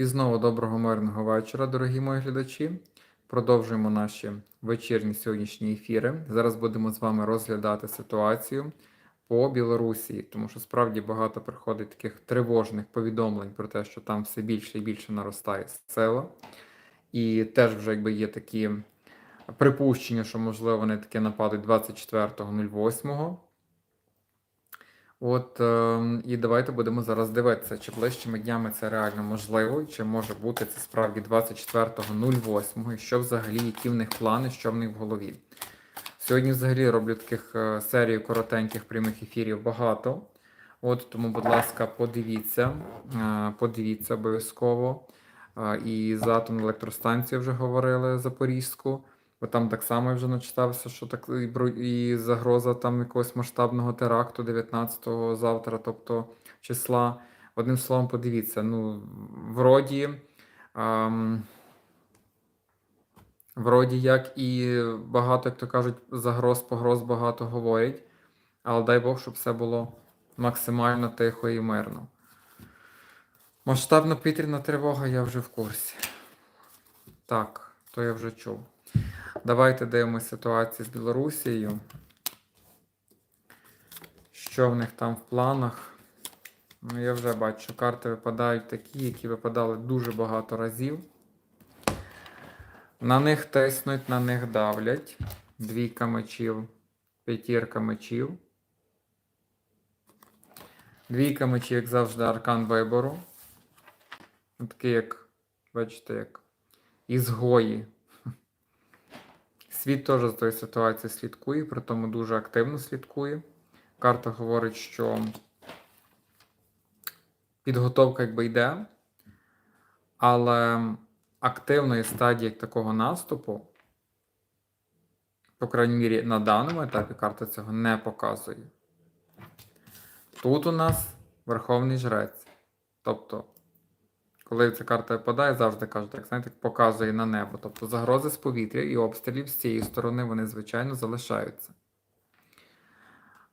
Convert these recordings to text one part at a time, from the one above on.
І знову доброго мирного вечора, дорогі мої глядачі. Продовжуємо наші вечірні сьогоднішні ефіри. Зараз будемо з вами розглядати ситуацію по Білорусі, тому що справді багато приходить таких тривожних повідомлень про те, що там все більше і більше наростає сила. І теж вже якби є такі припущення, що можливо вони таки нападуть 24.08. От е, і давайте будемо зараз дивитися, чи ближчими днями це реально можливо, чи може бути це справді 24.08, і що взагалі, які в них плани, що в них в голові. Сьогодні взагалі роблю таких е, серій коротеньких прямих ефірів багато. От тому, будь ласка, подивіться, е, подивіться обов'язково. Е, і за атомну електростанцію вже говорили Запорізьку. Бо там так само вже начитався, що так і загроза там якогось масштабного теракту 19-го завтра, тобто числа. Одним словом, подивіться, ну, вроді, ем, вроді як і багато, як то кажуть, загроз, погроз багато говорять, але дай Бог, щоб все було максимально тихо і мирно. Масштабна повітряна тривога, я вже в курсі. Так, то я вже чув. Давайте дивимося ситуацію з Білорусією. Що в них там в планах? Ну, я вже бачу, карти випадають такі, які випадали дуже багато разів. На них тиснуть, на них давлять. Двійка мечів, п'ятірка мечів. Двійка мечів, як завжди, аркан вибору. Такий, як, бачите, як ізгої. Світ теж з тої ситуації слідкує, при тому дуже активно слідкує. Карта говорить, що підготовка якби йде, але активної стадії як такого наступу, по крайній мірі, на даному етапі карта цього не показує. Тут у нас Верховний Жрець. Тобто, коли ця карта випадає, завжди кажуть, так, знаєте, показує на небо. Тобто загрози з повітря і обстрілів з цієї сторони, вони, звичайно, залишаються.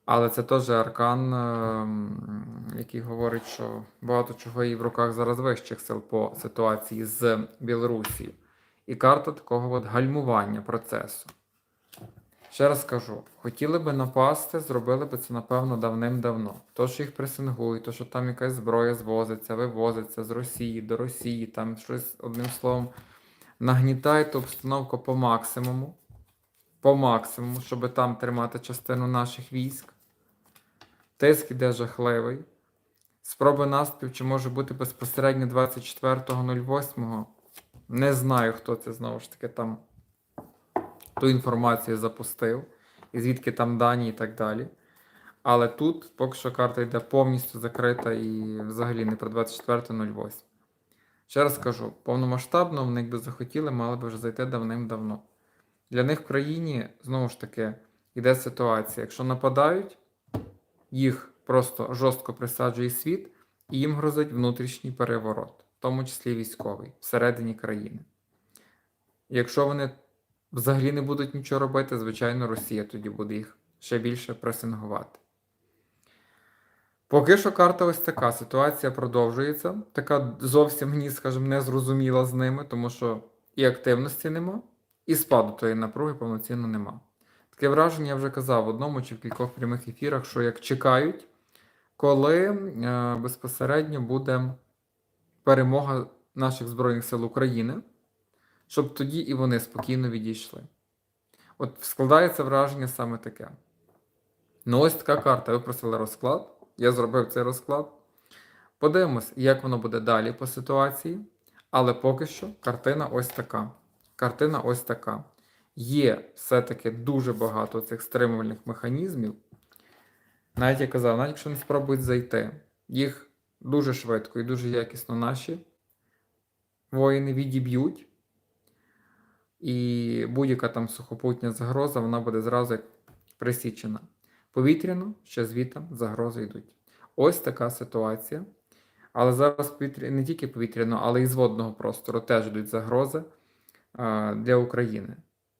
Але це теж аркан, ем, який говорить, що багато чого і в руках зараз вищих сил по ситуації з Білорусією. І карта такого от гальмування процесу. Ще раз кажу, хотіли би напасти, зробили би це, напевно, давним-давно. То, що їх пресингують, то, що там якась зброя звозиться, вивозиться з Росії до Росії, там щось, одним словом, нагнітають обстановку по максимуму. По максимуму, щоб там тримати частину наших військ. Тиск іде жахливий. Спроби наступів, чи може бути безпосередньо 24.08. Не знаю, хто це знову ж таки там ту інформацію запустив, і звідки там дані і так далі. Але тут поки що карта йде повністю закрита і взагалі не про 24.08. Ще раз кажу, повномасштабно вони якби захотіли, мали би вже зайти давним-давно. Для них в країні, знову ж таки, йде ситуація. Якщо нападають, їх просто жорстко присаджує світ, і їм грозить внутрішній переворот, в тому числі військовий, всередині країни. Якщо вони взагалі не будуть нічого робити, звичайно, Росія тоді буде їх ще більше пресингувати. Поки що карта ось така. Ситуація продовжується. Така зовсім мені, скажімо, не зрозуміла з ними, тому що і активності нема, і спаду тої напруги повноцінно нема. Таке враження я вже казав в одному чи в кількох прямих ефірах, що як чекають, коли е, безпосередньо буде перемога наших Збройних сил України, щоб тоді і вони спокійно відійшли. От складається враження саме таке. Ну, ось така карта. Ви просили розклад. Я зробив цей розклад. Подивимось, як воно буде далі по ситуації. Але поки що картина ось така. Картина ось така. Є все-таки дуже багато цих стримувальних механізмів. Навіть я казав, навіть якщо не спробують зайти, їх дуже швидко і дуже якісно наші воїни відіб'ють. І будь-яка там сухопутня загроза, вона буде зразу як присічена. Повітряно, ще звітом загрози йдуть. Ось така ситуація. Але зараз повітря, не тільки повітряно, але і з водного простору теж йдуть загрози а, для України.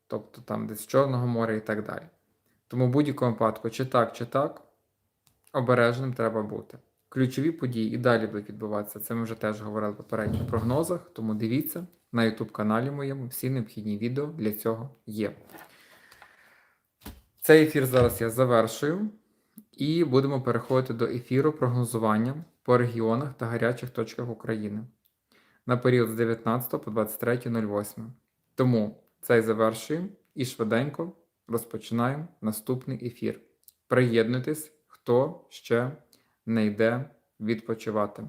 Тобто там десь з Чорного моря і так далі. Тому в будь-якому випадку, чи так, чи так, обережним треба бути. ключові події і далі будуть відбуватися. Це ми вже теж говорили в попередніх прогнозах, тому дивіться на YouTube каналі моєму. Всі необхідні відео для цього є. Цей ефір зараз я завершую. І будемо переходити до ефіру прогнозування по регіонах та гарячих точках України на період з 19 по 23.08. Тому цей завершуємо і швиденько розпочинаємо наступний ефір. Приєднуйтесь, хто ще не йде відпочивати.